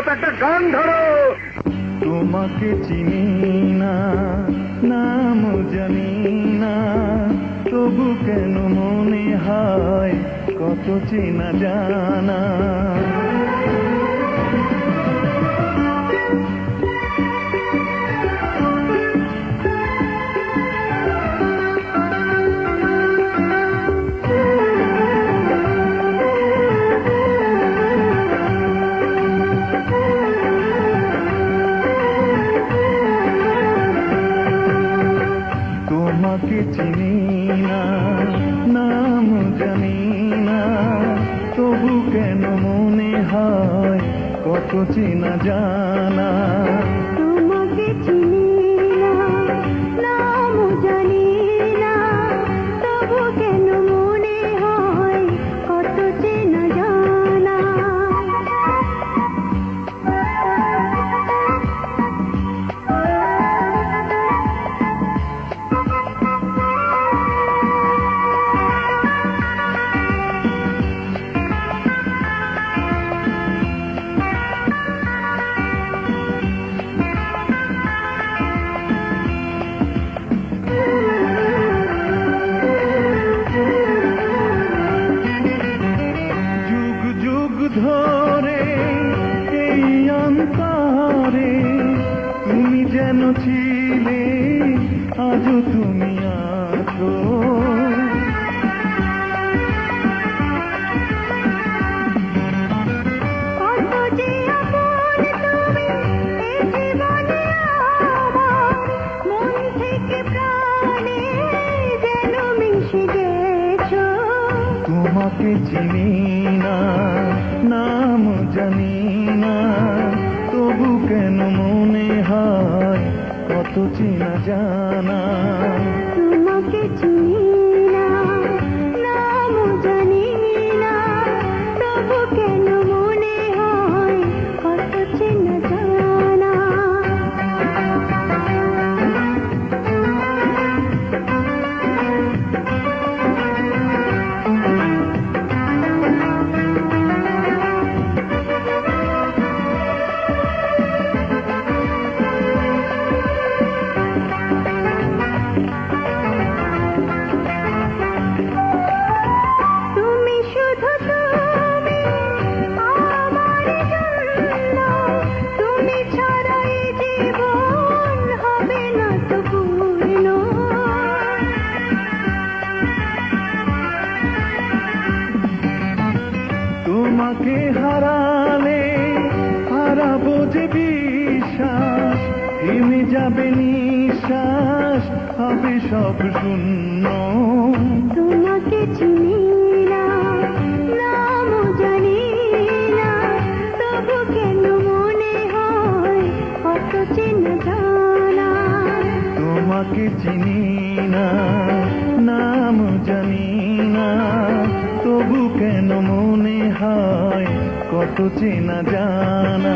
মতো একটা গান ধরো। তোমাকে চিনি না, নাম জানি না, তবু কেন মনে হয় কত চেনা জানা? চিনি না নাম জানি না তবু কেন মনে হয় কত চেনা জানা? ধরে এই অন্তরে তুমি যেন ছিলে আজও তুমি আছো। তোমাকে চিনি না নাম জানি না। তবু কেন মনে হয় কত চেনা জানা? তোমাকে হারালে হারাবো যে বিশ্বাস থেমে যাবে নিঃশ্বাস হবে সব শূন্য। তোমাকে চিনি তোমাকে চিনি না নাম জানি না তবু কেন মনে হয় কত চেনা জানা।